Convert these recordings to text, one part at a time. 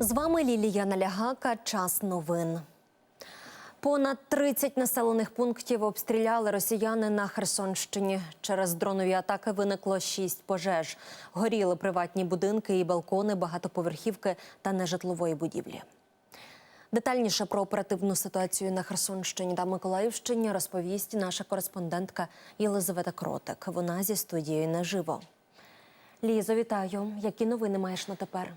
З вами Лілія Налягака. Час новин. Понад 30 населених пунктів обстріляли росіяни на Херсонщині. Через дронові атаки виникло 6 пожеж. Горіли приватні будинки і балкони, багатоповерхівки та нежитлової будівлі. Детальніше про оперативну ситуацію на Херсонщині та Миколаївщині розповість наша кореспондентка Єлизавета Кротик. Вона зі студією наживо. Лізо, вітаю. Які новини маєш на тепер?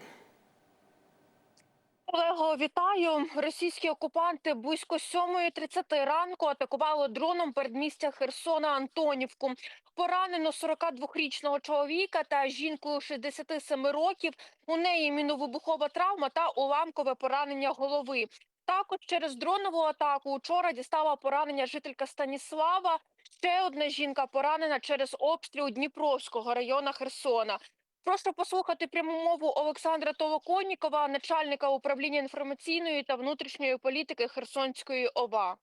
Олего, вітаю. Російські окупанти близько 7.30 ранку атакували дроном передмістя Херсона Антонівку. Поранено 42-річного чоловіка та жінку 67 років. У неї міновибухова травма та уламкове поранення голови. Також через дронову атаку учора дістала поранення жителька Станіслава. Ще одна жінка поранена через обстріл Дніпровського району Херсона. Прошу послухати пряму мову Олександра Толоконнікова, начальника управління інформаційної та внутрішньої політики Херсонської ОВА.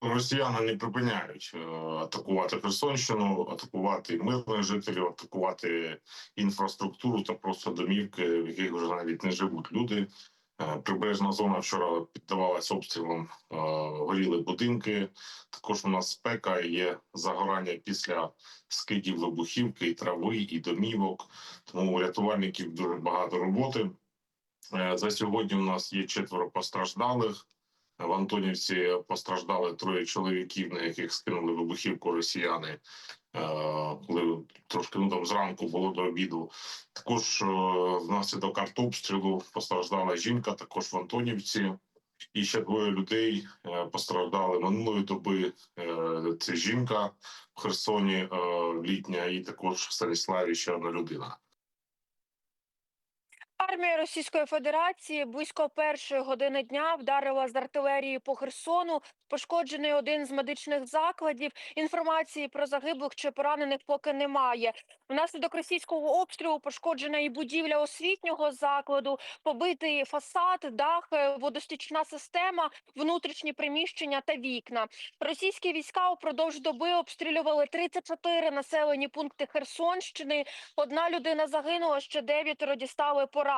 Росіяни не припиняють е, атакувати Херсонщину, атакувати мирних жителів, атакувати інфраструктуру та просто домівки, в яких вже навіть не живуть люди. Е, Прибережна зона вчора піддавалась обстрілам, е, горіли будинки. Також у нас спека є загорання після скидів вибухівки, і трави, і домівок. Тому у рятувальників дуже багато роботи. Е, За сьогодні у нас є четверо постраждалих. В Антонівці постраждали троє чоловіків, на яких скинули вибухівку росіяни. Е, Коли трошки ну там зранку було до обіду. Також е, внаслідок артобстрілу постраждала жінка, також в Антонівці. І ще двоє людей е, постраждали минулої доби. Це жінка в Херсоні літня, і також в Станіславі ще одна людина. Армія Російської Федерації близько першої години дня вдарила з артилерії по Херсону. Пошкоджений один з медичних закладів. Інформації про загиблих чи поранених поки немає. Внаслідок російського обстрілу пошкоджена і будівля освітнього закладу, побитий фасад, дах, е, водостічна система, внутрішні приміщення та вікна. Російські війська упродовж доби обстрілювали 34 населені пункти Херсонщини. Одна людина загинула, ще дев'ятеро дістали поранення.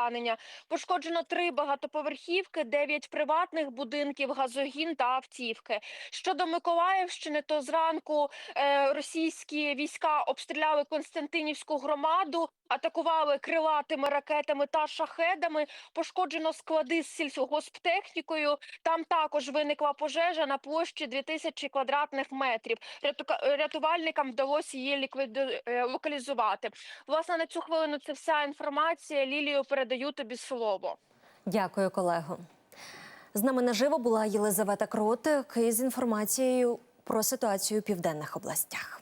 Пошкоджено три багатоповерхівки, дев'ять приватних будинків, газогін та автівки. Щодо Миколаївщини, то зранку е, російські війська обстріляли Константинівську громаду, атакували крилатими ракетами та шахедами. Пошкоджено склади з сільгосптехнікою. Там також виникла пожежа на площі 2000 квадратних метрів. Рятувальникам вдалося її е, локалізувати. Власне, на цю хвилину це вся інформація. Лілію передаю тобі слово. Дякую, колего. З нами наживо була Єлизавета Кротик із інформацією про ситуацію у південних областях.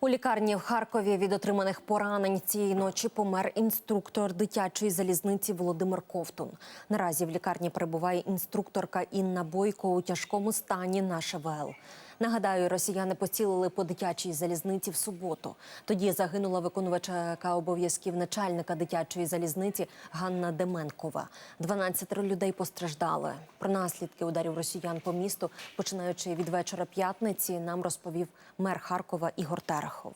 У лікарні в Харкові від отриманих поранень цієї ночі помер інструктор дитячої залізниці Володимир Ковтун. Наразі в лікарні перебуває інструкторка Інна Бойко у тяжкому стані на ШВЛ. Нагадаю, росіяни поцілили по дитячій залізниці в суботу. Тоді загинула виконувачка обов'язків начальника дитячої залізниці Ганна Деменкова. 12 людей постраждали. Про наслідки ударів росіян по місту, починаючи від вечора п'ятниці, нам розповів мер Харкова Ігор Терехов.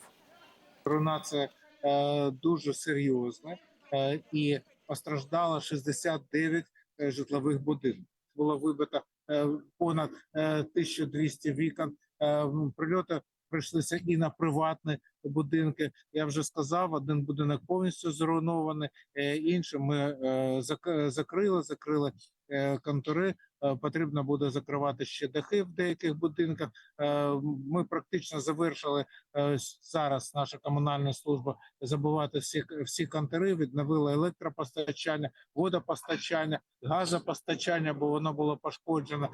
руйнація е, дуже серйозна е, і постраждало 69 е, житлових будинків. Було вибито е, понад е, 1200 вікон. Е, Прильоти прийшлися і на приватні будинки. Я вже сказав, один будинок повністю зруйнований, е, інший ми е, закрили, закрили е, контори. Е, Потрібно буде закривати ще дахи в деяких будинках. Е, Ми практично завершили е, зараз. Наша комунальна служба забувати всі всі контори, відновила електропостачання, водопостачання, газопостачання, бо воно було пошкоджено.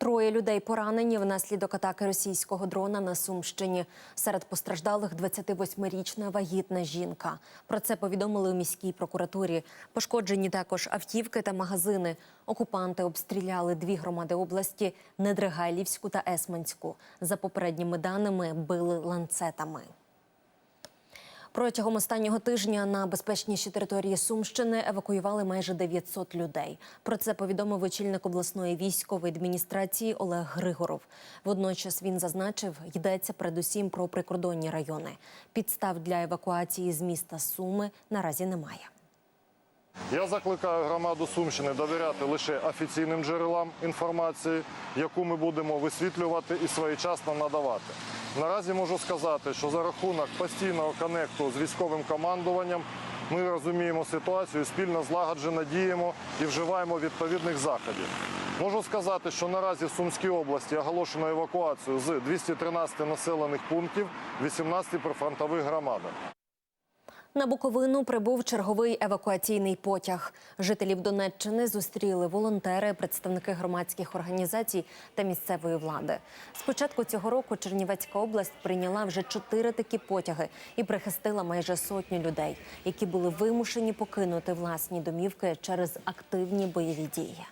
Троє людей поранені внаслідок атаки російського дрона на Сумщині. Серед постраждалих 28-річна вагітна жінка. Про це повідомили у міській прокуратурі. Пошкоджені також автівки та магазини. Окупанти обстріляли дві громади області Недригайлівську та Есманську. За попередніми даними били ланцетами. Протягом останнього тижня на безпечніші території Сумщини евакуювали майже 900 людей. Про це повідомив очільник обласної військової адміністрації Олег Григоров. Водночас він зазначив, йдеться передусім про прикордонні райони. Підстав для евакуації з міста Суми наразі немає. Я закликаю громаду Сумщини довіряти лише офіційним джерелам інформації, яку ми будемо висвітлювати і своєчасно надавати. Наразі можу сказати, що за рахунок постійного конекту з військовим командуванням ми розуміємо ситуацію, спільно злагоджено діємо і вживаємо відповідних заходів. Можу сказати, що наразі в Сумській області оголошено евакуацію з 213 населених пунктів 18 прифронтових громадах. На Буковину прибув черговий евакуаційний потяг. Жителів Донеччини зустріли волонтери, представники громадських організацій та місцевої влади. З початку цього року Чернівецька область прийняла вже чотири такі потяги і прихистила майже сотню людей, які були вимушені покинути власні домівки через активні бойові дії.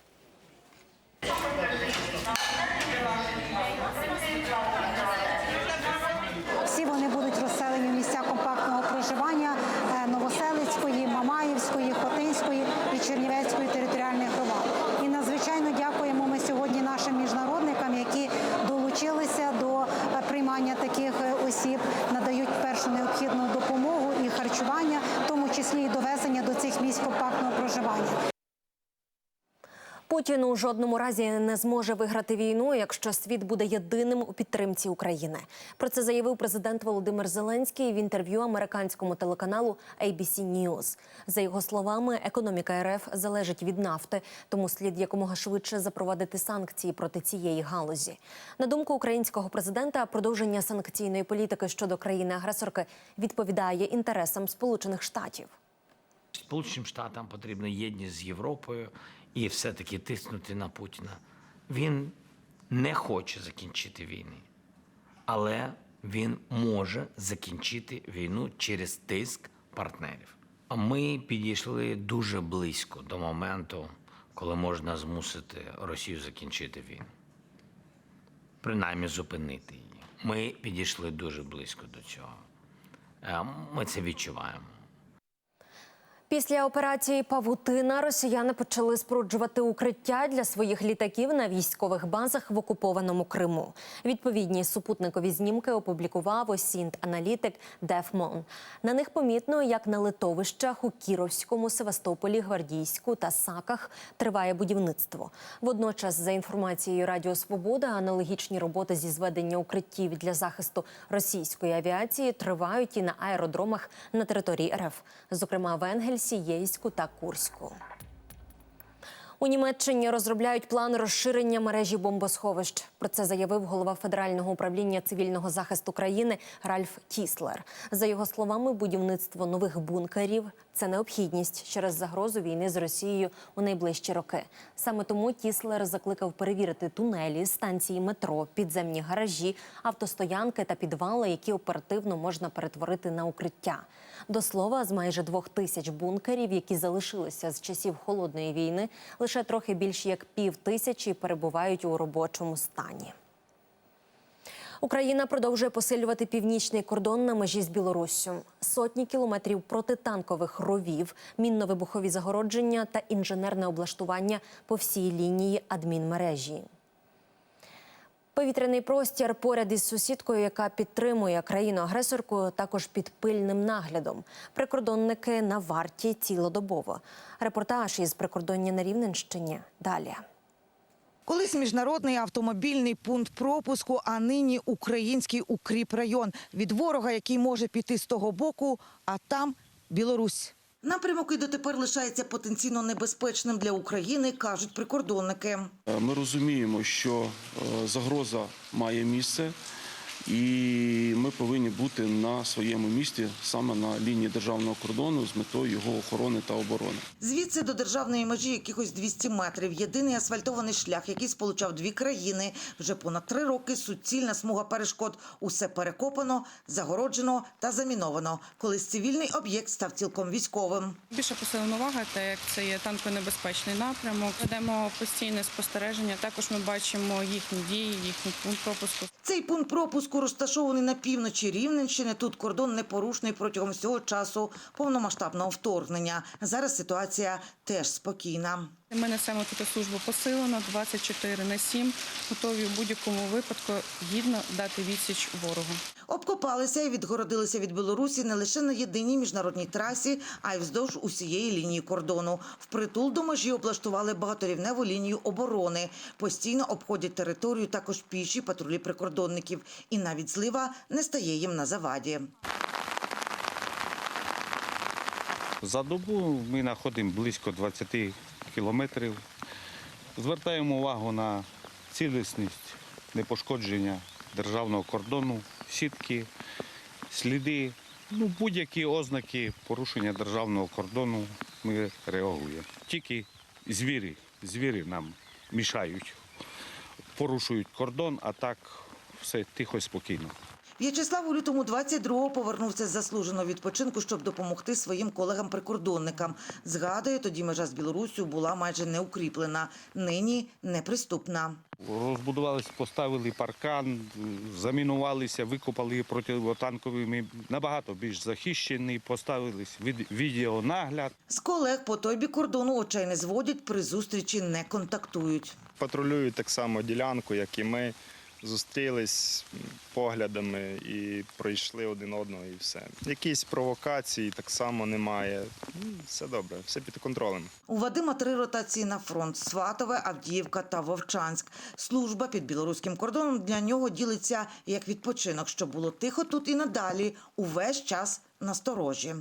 Всі вони будуть розселені в місця компактного проживання е, Новоселицької, Мамаївської, Хотинської і Чернівецької територіальних громад. І надзвичайно дякуємо ми сьогодні нашим міжнародникам, які долучилися до е, приймання таких е, осіб, надають першу необхідну допомогу і харчування, в тому числі і довезення до цих місць компактного проживання. Путін у жодному разі не зможе виграти війну, якщо світ буде єдиним у підтримці України. Про це заявив президент Володимир Зеленський в інтерв'ю американському телеканалу ABC News. За його словами, економіка РФ залежить від нафти, тому слід якомога швидше запровадити санкції проти цієї галузі. На думку українського президента, продовження санкційної політики щодо країни-агресорки відповідає інтересам Сполучених Штатів. Сполученим Штатам потрібна єдність з Європою і все-таки тиснути на Путіна. Він не хоче закінчити війни, але він може закінчити війну через тиск партнерів. А ми підійшли дуже близько до моменту, коли можна змусити Росію закінчити війну, принаймні зупинити її. Ми підійшли дуже близько до цього. Е, Ми це відчуваємо. Після операції Павутина росіяни почали споруджувати укриття для своїх літаків на військових базах в окупованому Криму. Відповідні супутникові знімки опублікував осінт аналітик Дефмон. На них помітно, як на литовищах у Кіровському, Севастополі, Гвардійську та Саках триває будівництво. Водночас, за інформацією Радіо Свобода, аналогічні роботи зі зведення укриттів для захисту російської авіації тривають і на аеродромах на території РФ, зокрема в Енгельсі, Єйську та Курську. У Німеччині розробляють план розширення мережі бомбосховищ. Про це заявив голова Федерального управління цивільного захисту країни Ральф Тіслер. За його словами, будівництво нових бункерів це необхідність через загрозу війни з Росією у найближчі роки. Саме тому Тіслер закликав перевірити тунелі, станції метро, підземні гаражі, автостоянки та підвали, які оперативно можна перетворити на укриття. До слова, з майже двох тисяч бункерів, які залишилися з часів холодної війни, лише трохи більш як пів тисячі перебувають у робочому стані. Україна продовжує посилювати північний кордон на межі з Білоруссю. Сотні кілометрів протитанкових ровів, мінно-вибухові загородження та інженерне облаштування по всій лінії адмінмережі. Повітряний простір поряд із сусідкою, яка підтримує країну-агресорку, також під пильним наглядом. Прикордонники на варті цілодобово. Репортаж із прикордоння на Рівненщині. Далі. Колись міжнародний автомобільний пункт пропуску, а нині український укріпрайон від ворога, який може піти з того боку, а там Білорусь. Напрямок і дотепер лишається потенційно небезпечним для України, кажуть прикордонники. Е, Ми розуміємо, що е, загроза має місце, і ми повинні бути на своєму місці саме на лінії державного кордону з метою його охорони та оборони. Звідси до державної межі якихось 200 метрів. Єдиний асфальтований шлях, який сполучав дві країни. Вже понад три роки суцільна смуга перешкод. Усе перекопано, загороджено та заміновано. Колись цивільний об'єкт став цілком військовим. Більше посилена увага, так як це є танконебезпечний напрямок. Ведемо постійне спостереження. Також ми бачимо їхні дії, їхній пункт пропуску. Цей пункт пропуску розташований на півночі Рівненщини. Тут кордон непорушний протягом всього часу повномасштабного вторгнення. Зараз ситуація теж спокійна. Ми несемо тут службу посилено 24 на 7, готові в будь-якому випадку гідно дати відсіч ворогу. Обкопалися і відгородилися від Білорусі не лише на єдиній міжнародній трасі, а й вздовж усієї лінії кордону. Впритул до межі облаштували багаторівневу лінію оборони. Постійно обходять територію також піші патрулі прикордонників. І навіть злива не стає їм на заваді. За добу ми знаходимо близько 20 кілометрів. Звертаємо увагу на цілісність, непошкодження державного кордону, сітки, сліди, ну, будь-які ознаки порушення державного кордону ми реагуємо. Тільки звірі, звірі нам мішають, порушують кордон, а так все тихо спокійно. В'ячеслав у лютому 22-го повернувся з заслуженого відпочинку, щоб допомогти своїм колегам-прикордонникам. Згадує, тоді межа з Білоруссю була майже не укріплена, нині неприступна. Розбудувалися, поставили паркан, замінувалися, викопали противотанкові. Ми набагато більш захищені, поставились від, відеонагляд. З колег по той бік кордону очей не зводять, при зустрічі не контактують. патрулюють так само ділянку, як і ми. Зустрілись поглядами і пройшли один одного, і все. Якісь провокації так само немає. Ну, Все добре, все під контролем. У Вадима три ротації на фронт: Сватове, Авдіївка та Вовчанськ. Служба під білоруським кордоном для нього ділиться як відпочинок, щоб було тихо тут і надалі, увесь час насторожі.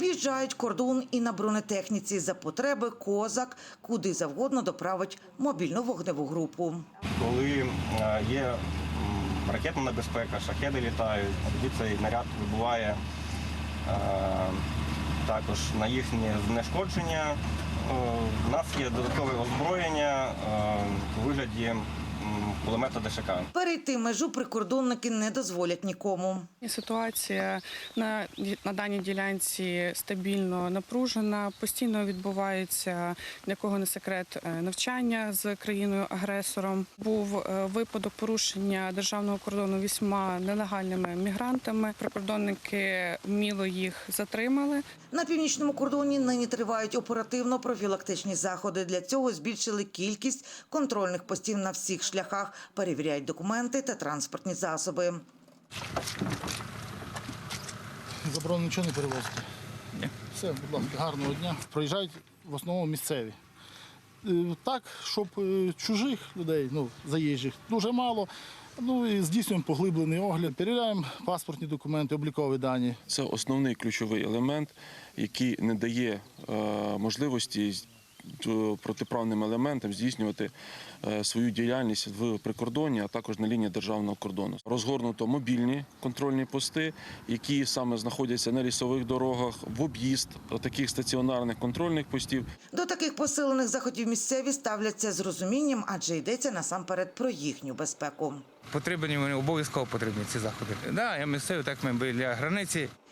Об'їжджають кордон і на бронетехніці за потреби козак, куди завгодно доправить мобільну вогневу групу. коли е, є ракетна небезпека, шахеди літають, тоді цей наряд вибуває е, також на їхнє знешкодження. Е, У нас є додаткове озброєння е, у вигляді кулемета ДШК. Перейти межу прикордонники не дозволять нікому. Ситуація на, на даній ділянці стабільно напружена. Постійно відбувається для кого не секрет е, навчання з країною-агресором. Був е, випадок порушення державного кордону вісьма нелегальними мігрантами. Прикордонники вміло їх затримали. На північному кордоні нині тривають оперативно-профілактичні заходи. Для цього збільшили кількість контрольних постів на всіх шляхах, перевіряють документи та транспортні засоби. Заборонено нічого не перевозити. Ні. Все, будь ласка, гарного дня. Проїжджають в основному місцеві. Е, Так, щоб е, чужих людей, ну, заїжджих, дуже мало. Ну і здійснюємо поглиблений огляд, перевіряємо паспортні документи, облікові дані. Це основний ключовий елемент, який не дає е, можливості протиправним елементам здійснювати е, свою діяльність в прикордоні, а також на лінії державного кордону. Розгорнуто мобільні контрольні пости, які саме знаходяться на лісових дорогах, в об'їзд таких стаціонарних контрольних постів. До таких посилених заходів місцеві ставляться з розумінням, адже йдеться насамперед про їхню безпеку. Потрібні вони обов'язково потрібні ці заходи. Да, я місцевий, так ми біля границі.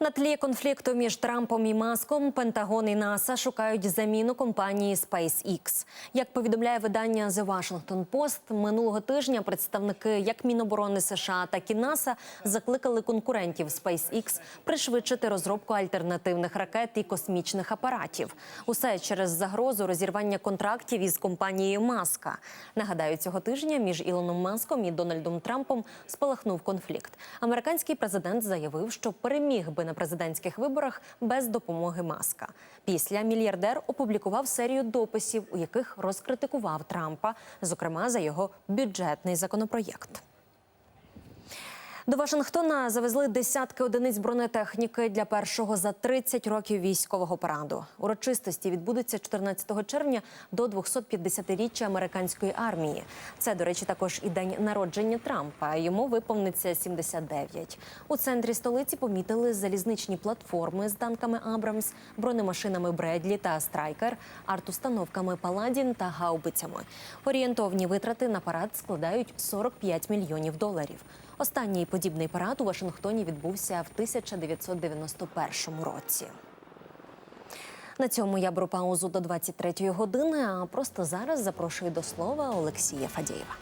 На тлі конфлікту між Трампом і Маском Пентагон і НАСА шукають заміну компанії SpaceX. Як повідомляє видання The Washington Post, минулого тижня представники як Міноборони США, так і НАСА закликали конкурентів SpaceX пришвидшити розробку альтернативних ракет і космічних апаратів. Усе через загрозу розірвання контрактів із компанією Маска. Нагадаю, цього тижня між Ілоном Маском і Дональдом Трампом спалахнув конфлікт. Американський президент заявив, що переміг би на президентських виборах без допомоги Маска. Після мільярдер опублікував серію дописів, у яких розкритикував Трампа, зокрема за його бюджетний законопроєкт. До Вашингтона завезли десятки одиниць бронетехніки для першого за 30 років військового параду. Урочистості відбудуться 14 червня до 250-річчя американської армії. Це, до речі, також і день народження Трампа. Йому виповниться 79. У центрі столиці помітили залізничні платформи з танками Абрамс, бронемашинами Бредлі та Страйкер, артустановками Паладін та гаубицями. Орієнтовні витрати на парад складають 45 мільйонів доларів. Останній подібний парад у Вашингтоні відбувся в 1991 році. На цьому я беру паузу до 23-ї години. А просто зараз запрошую до слова Олексія Фадєєва.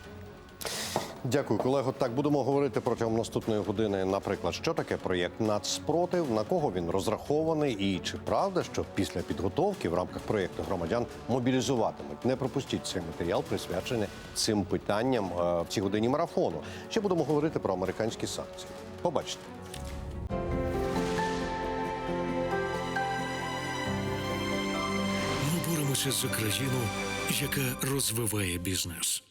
Дякую, колего. Так будемо говорити протягом наступної години. Наприклад, що таке проєкт нацспротив, на кого він розрахований, і чи правда, що після підготовки в рамках проєкту громадян мобілізуватимуть. Не пропустіть цей матеріал, присвячений цим питанням е, в цій годині марафону. Ще будемо говорити про американські санкції. Побачите. Ми боремося за країну, яка розвиває бізнес.